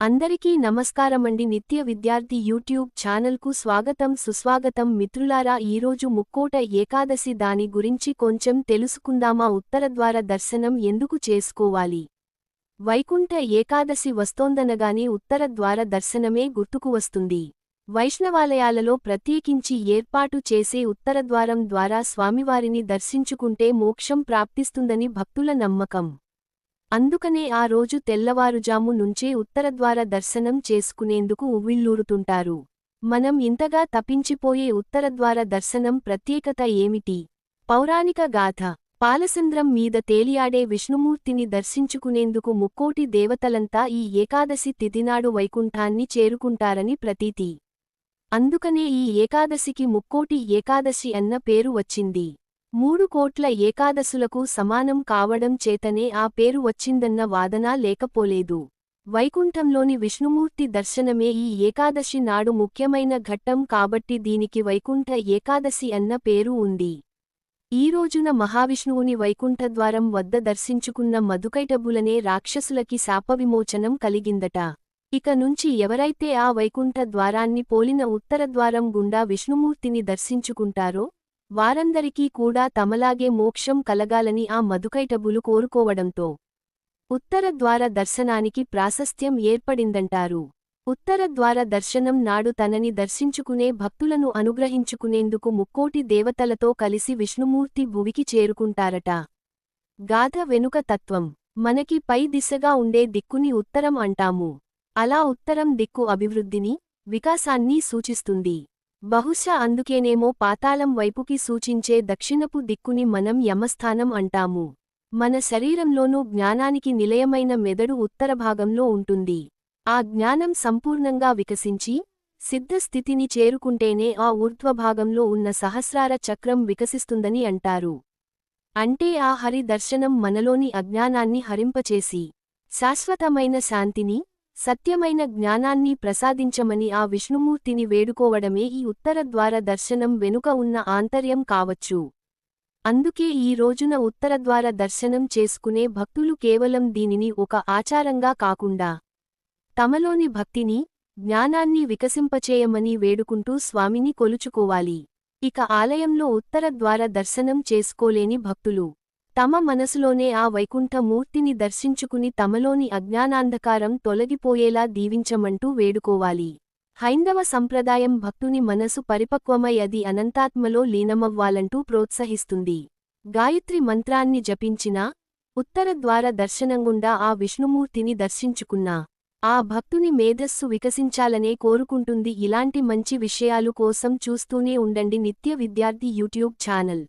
అందరికీ నమస్కారమండి. నిత్య విద్యార్థి యూట్యూబ్ ఛానల్కు స్వాగతం. సుస్వాగతం మిత్రులారా ఈరోజు ముక్కోట ఏకాదశి దాని గురించి కొంచెం తెలుసుకుందామా? ఉత్తరద్వార దర్శనం ఎందుకు చేసుకోవాలి? వైకుంఠ ఏకాదశి వస్తోందనగానే ఉత్తరద్వార దర్శనమే గుర్తుకు వస్తుంది. వైష్ణవాలయాలలో ప్రత్యేకించి ఏర్పాటు చేసే ఉత్తరద్వారం ద్వారా స్వామివారిని దర్శించుకుంటే మోక్షం ప్రాప్తిస్తుందని భక్తుల నమ్మకం. అందుకనే ఆ రోజు తెల్లవారుజాము నుంచే ఉత్తరద్వార దర్శనం చేసుకునేందుకు ఉవ్విళ్ళూరుతుంటారు. మనం ఇంతగా తపించిపోయే ఉత్తరద్వార దర్శనం ప్రత్యేకత ఏమిటి? పౌరాణిక గాథ పాలసంద్రం మీద తేలియాడే విష్ణుమూర్తిని దర్శించుకునేందుకు ముక్కోటి దేవతలంతా ఈ ఏకాదశి తిథినాడు వైకుంఠాన్ని చేరుకుంటారని ప్రతీతి. అందుకనే ఈ ఏకాదశికి ముక్కోటి ఏకాదశి అన్న పేరు వచ్చింది. మూడు కోట్ల ఏకాదశులకు సమానం కావడం చేతనే ఆ పేరు వచ్చిందన్న వాదన లేకపోలేదు. వైకుంఠంలోని విష్ణుమూర్తి దర్శనమే ఈ ఏకాదశి నాడు ముఖ్యమైన ఘట్టం కాబట్టి దీనికి వైకుంఠ ఏకాదశి అన్న పేరు ఉంది. ఈ రోజున మహావిష్ణువుని వైకుంఠద్వారం వద్ద దర్శించుకున్న మధుకైటబులనే రాక్షసులకి శాపవిమోచనం కలిగిందట. ఇక నుంచి ఎవరైతే ఆ వైకుంఠ ద్వారాన్ని పోలిన ఉత్తరద్వారం గుండా విష్ణుమూర్తిని దర్శించుకుంటారో వారందరికీ కూడా తమలాగే మోక్షం కలగాలని ఆ మధుకైటబులు కోరుకోవడంతో ఉత్తర ద్వార దర్శనానికి ప్రాశస్త్యం ఏర్పడిందంటారు. ఉత్తర ద్వార దర్శనం నాడు తనని దర్శించుకునే భక్తులను అనుగ్రహించుకునేందుకు ముక్కోటి దేవతలతో కలిసి విష్ణుమూర్తి భువికి చేరుకుంటారట. గాథ వెనుక తత్వం. మనకి పై దిశగా ఉండే దిక్కుని ఉత్తరం అంటాము. అలా ఉత్తరం దిక్కు అభివృద్ధిని వికాసాన్ని సూచిస్తుంది. బహుశా అందుకేనేమో పాతాళం వైపుకి సూచించే దక్షిణపు దిక్కుని మనం యమస్థానం అంటాము. మన శరీరంలోనూ జ్ఞానానికి నిలయమైన మెదడు ఉత్తర భాగంలో ఉంటుంది. ఆ జ్ఞానం సంపూర్ణంగా వికసించి సిద్ధస్థితిని చేరుకుంటేనే ఆ ఊర్ధ్వభాగంలో ఉన్న సహస్రార చక్రం వికసిస్తుందని అంటారు. అంటే ఆ హరి దర్శనం మనలోని అజ్ఞానాన్ని హరింపచేసి శాశ్వతమైన శాంతిని సత్యమైన జ్ఞానాన్ని ప్రసాదించమని ఆ విష్ణుమూర్తిని వేడుకోవడమే ఈ ఉత్తరద్వార దర్శనం వెనుక ఉన్న ఆంతర్యం కావచ్చు. అందుకే ఈ రోజున ఉత్తరద్వార దర్శనం చేసుకునే భక్తులు కేవలం దీనిని ఒక ఆచారంగా కాకుండా తమలోని భక్తిని జ్ఞానాన్ని వికసింపచేయమని వేడుకుంటూ స్వామిని కొలుచుకోవాలి. ఇక ఆలయంలో ఉత్తరద్వార దర్శనం చేసుకోలేని భక్తులు తమ మనసులోనే ఆ వైకుంఠ మూర్తిని దర్శించుకుని తమలోని అజ్ఞానాంధకారం తొలగిపోయేలా దీవించమంటూ వేడుకోవాలి. హైందవ సంప్రదాయం భక్తుని మనసు పరిపక్వమై అది అనంతాత్మలో లీనమవ్వాలంటూ ప్రోత్సహిస్తుంది. గాయత్రి మంత్రాన్ని జపించినా ఉత్తరద్వార దర్శనంగుండా ఆ విష్ణుమూర్తిని దర్శించుకున్నా ఆ భక్తుని మేధస్సు వికసించాలనే కోరుకుంటుంది. ఇలాంటి మంచి విషయాలు కోసం చూస్తూనే ఉండండి. నిత్య విద్యార్థి యూట్యూబ్ ఛానల్.